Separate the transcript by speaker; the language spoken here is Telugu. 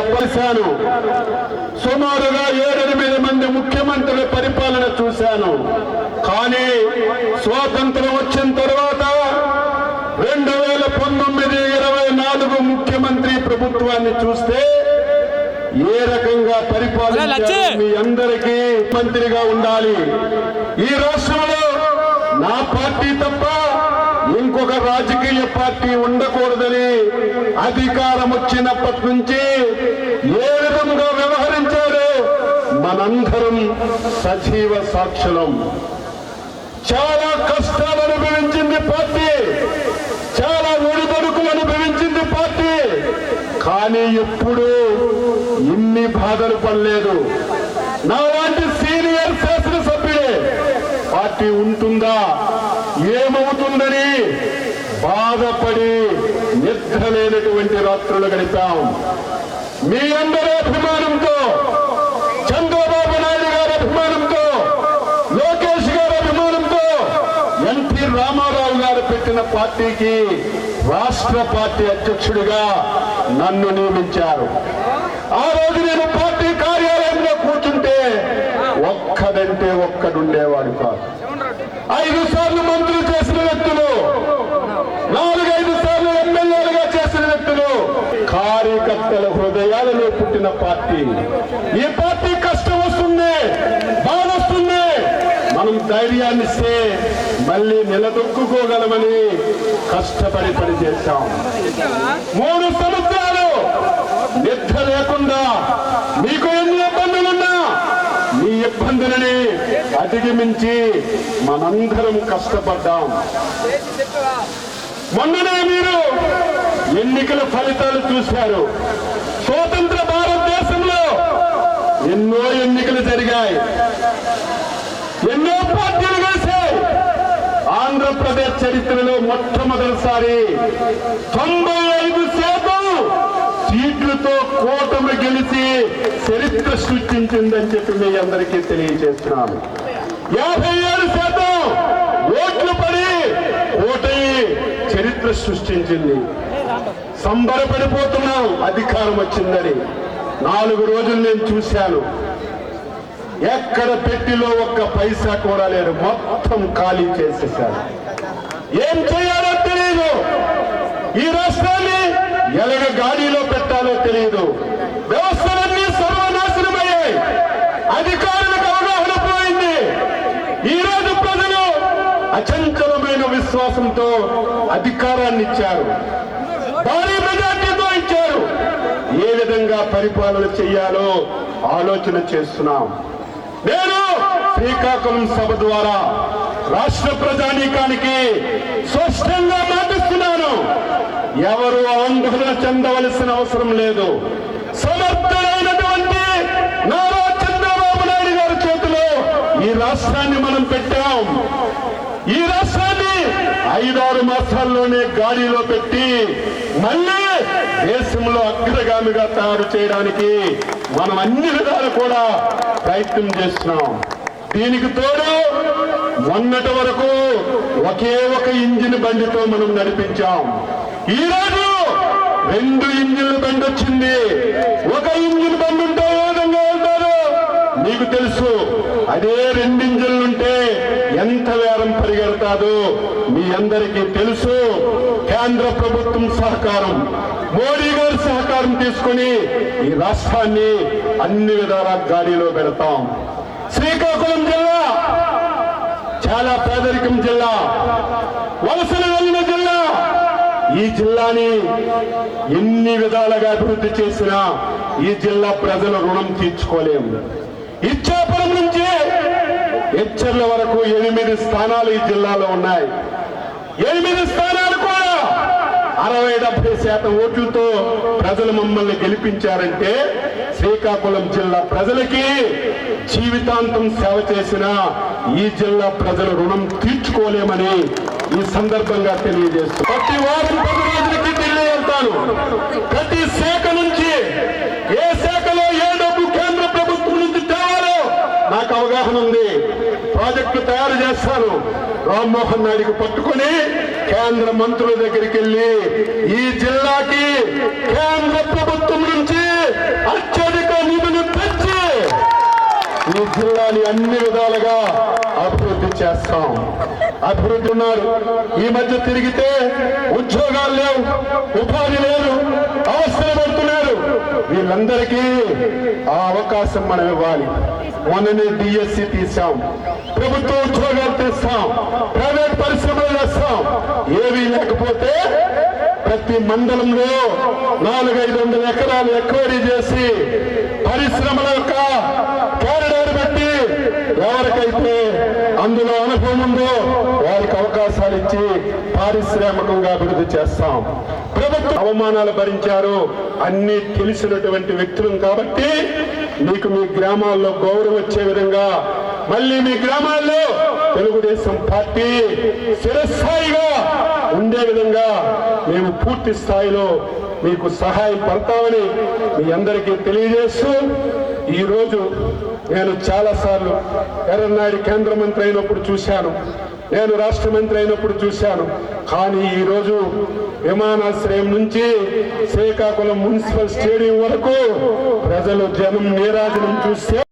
Speaker 1: అప్పసాను సుమారుగా ఏడెనిమిది మంది ముఖ్యమంత్రుల పరిపాలన చూశాను. కానీ స్వాతంత్రం వచ్చిన తర్వాత రెండు వేల పంతొమ్మిది ఇరవై నాలుగు ముఖ్యమంత్రి ప్రభుత్వాన్ని చూస్తే ఏ రకంగా పరిపాలన మీ అందరికీ మంత్రిగా ఉండాలి. ఈ రాష్ట్రంలో నా పార్టీ తప్ప రాజకీయ పార్టీ ఉండకూడదని అధికారం వచ్చినప్పటి నుంచి ఏ విధంగా వ్యవహరించారో మనందరం సజీవ సాక్షులం. చాలా కష్టాలు అనుభవించింది పార్టీ. చాలా ఒడిదొడుకులు అనుభవించింది పార్టీ. కానీ ఎప్పుడూ ఇన్ని బాధలు పడలేదు. నాలాంటి సీనియర్ శాసనసభ్యుడే పార్టీ ఉంటుందా? ఏమవుతుందని బాధపడి నిద్ర లేనటువంటి రాత్రులు గడిపాం. మీ అందరి అభిమానంతో చంద్రబాబు నాయుడు గారి అభిమానంతో లోకేష్ గారి అభిమానంతో ఎన్టీ రామారావు గారు పెట్టిన పార్టీకి రాష్ట్ర పార్టీ అధ్యక్షుడిగా నన్ను నియమించారు. ఆ రోజు నేను పార్టీ కార్యాలయంలో కూర్చుంటే ఒక్కడంటే ఒక్కడుండేవాడు కాదు. ఐదు సార్లు మంత్రులు చేసిన వ్యక్తులు నాలుగైదు సార్లు ఎమ్మెల్యేలుగా చేసిన వ్యక్తులు కార్యకర్తల హృదయాలలో పార్టీ. ఈ పార్టీ కష్టం వస్తుంది? బాధ వస్తుంది. మనం ధైర్యాన్ని ఇస్తే మళ్ళీ నిలదొక్కుకోగలమని కష్టపడి పనిచేశాం. మూడు సంవత్సరాలు నిద్ర లేకుండా మీకు ఎన్ని ఇబ్బందులున్నా మీ ఇబ్బందులని అధిగమించి మనందరం కష్టపడ్డాం. మొన్ననే మీరు ఎన్నికల ఫలితాలు చూశారు. స్వతంత్ర భారతదేశంలో ఎన్నో ఎన్నికలు జరిగాయి. ఎన్నో పార్టీలు కలిశాయి ఆంధ్రప్రదేశ్ చరిత్రలో మొట్టమొదటిసారి తొంభై ఐదు శాతం సీట్లతో కూటమి గెలిచి చరిత్ర సృష్టించిందని చెప్పి మీ అందరికీ తెలియజేస్తున్నాను. యాభై ఏడు శాతం ఓట్లు పడి ఓటమి చరిత్ర సృష్టించింది. సంబరపడిపోతున్నాం. అధికారం వచ్చిందని. నాలుగు రోజులు నేను చూశాను. ఎక్కడ పెట్టిలో ఒక్క పైసా కూడా లేదు. మొత్తం ఖాళీ చేసేసారు ఏం చేయాలో తెలియదు ఈ రాష్ట్రాన్ని ఎలాగ గాడిలో పెట్టాలో తెలియదు వ్యవస్థలన్నీ సర్వనాశనమయ్యాయి. అధికారులకు అవగాహన పోయింది. ఈ రోజు ప్రజలు అచంచలమైన విశ్వాసంతో అధికారాన్ని ఇచ్చారు భారీ విధంగా పరిపాలన చేయాలో ఆలోచన చేస్తున్నాం. నేను శ్రీకాకుళం సభ ద్వారా రాష్ట్ర ప్రజానీకానికి స్పష్టంగా మాటిస్తున్నాను. ఎవరు ఆందోళన చెందవలసిన అవసరం లేదు. సమర్థులైనటువంటి నారా చంద్రబాబు నాయుడు గారి చేతిలో ఈ రాష్ట్రాన్ని మనం పెట్టాం. ఈ రాష్ట్ర ఐదారు మాసాల్లోనే గాడిలో పెట్టి మళ్ళీ దేశంలో అగ్రగామిగా తయారు చేయడానికి మనం అన్ని విధాలు కూడా ప్రయత్నం చేస్తున్నాం. దీనికి తోడు మొన్నటి వరకు ఒకే ఒక ఇంజిన్ బండితో మనం నడిపించాం. ఈరోజు రెండు ఇంజిన్ల బండి వచ్చింది మీకు తెలుసు. అదే రెండింజన్లుంటే ఎంత వేరం పరిగెడతాదో మీ అందరికీ తెలుసు. కేంద్ర ప్రభుత్వం సహకారం మోడీ గారి సహకారం తీసుకుని ఈ రాష్ట్రాన్ని అన్ని విధాల గాడిలో పెడతాం. శ్రీకాకుళం జిల్లా చాలా పేదరికం జిల్లా. వలసలు వెళ్ళిన జిల్లా. ఈ జిల్లాని ఎన్ని విధాలుగా అభివృద్ధి చేసినా ఈ జిల్లా ప్రజల రుణం తీర్చుకోలేము. హెచ్చర్ల వరకు ఎనిమిది స్థానాలు ఈ జిల్లాలో ఉన్నాయి. ఎనిమిది స్థానాలు కూడా అరవై డెబ్బై శాతం ఓట్లతో ప్రజలు మమ్మల్ని గెలిపించారంటే శ్రీకాకుళం జిల్లా ప్రజలకి జీవితాంతం సేవ చేసిన ఈ జిల్లా ప్రజల రుణం తీర్చుకోలేమని ఈ సందర్భంగా తెలియజేస్తూ ప్రతి వారం పది రోజులకి ఢిల్లీ వెళ్తాను. ప్రతి శాఖ నుంచి ఏ శాఖలో ఏ డబ్బు కేంద్ర ప్రభుత్వం నుంచి తేవాలో నాకు అవగాహన ఉంది. ప్రాజెక్టు తయారు చేస్తారు. రామ్మోహన్ నాయుడికి పట్టుకుని కేంద్ర మంత్రుల దగ్గరికి వెళ్ళి ఈ జిల్లాకి కేంద్ర ప్రభుత్వం నుంచి అత్యధిక నిధులు తెచ్చి ఈ జిల్లాని అన్ని విధాలుగా అభివృద్ధి చేస్తాం. అభివృద్ధి ఉన్నారు. ఈ మధ్య తిరిగితే ఉద్యోగాలు లేవు ఉపాధి లేదు అవసరం పడుతున్నారు. వీళ్ళందరికీ ఆ అవకాశం మనం ఇవ్వాలి. మొన్ననే డిఎస్సి తీసాం ప్రభుత్వ ఉద్యోగాలు తెస్తాం. ప్రైవేట్ పరిశ్రమలు చేస్తాం ఏమీ లేకపోతే ప్రతి మండలంలో నాలుగైదు వందల ఎకరాలు ఎక్వైరీ చేసి పారిశ్రామికంగా అభివృద్ధి చేస్తాం. ప్రభుత్వం అవమానాలు భరించారు. అన్ని తెలిసినటువంటి వ్యక్తులం కాబట్టి మీకు మీ గ్రామాల్లో గౌరవం వచ్చే విధంగా మళ్ళీ మీ గ్రామాల్లో తెలుగుదేశం పార్టీ శిరస్థాయిగా ఉండే విధంగా మేము పూర్తి స్థాయిలో మీకు సహాయం పడతామని మీ అందరికీ తెలియజేస్తూ ఈరోజు నేను చాలాసార్లు ఎర్రన్నాయుడు కేంద్ర మంత్రి అయినప్పుడు చూశాను. నేను రాష్ట్ర మంత్రి అయినప్పుడు చూశాను. కానీ ఈరోజు విమానాశ్రయం నుంచి శ్రీకాకుళం మున్సిపల్ స్టేడియం వరకు ప్రజలు జనం నీరాజనం చూస్తే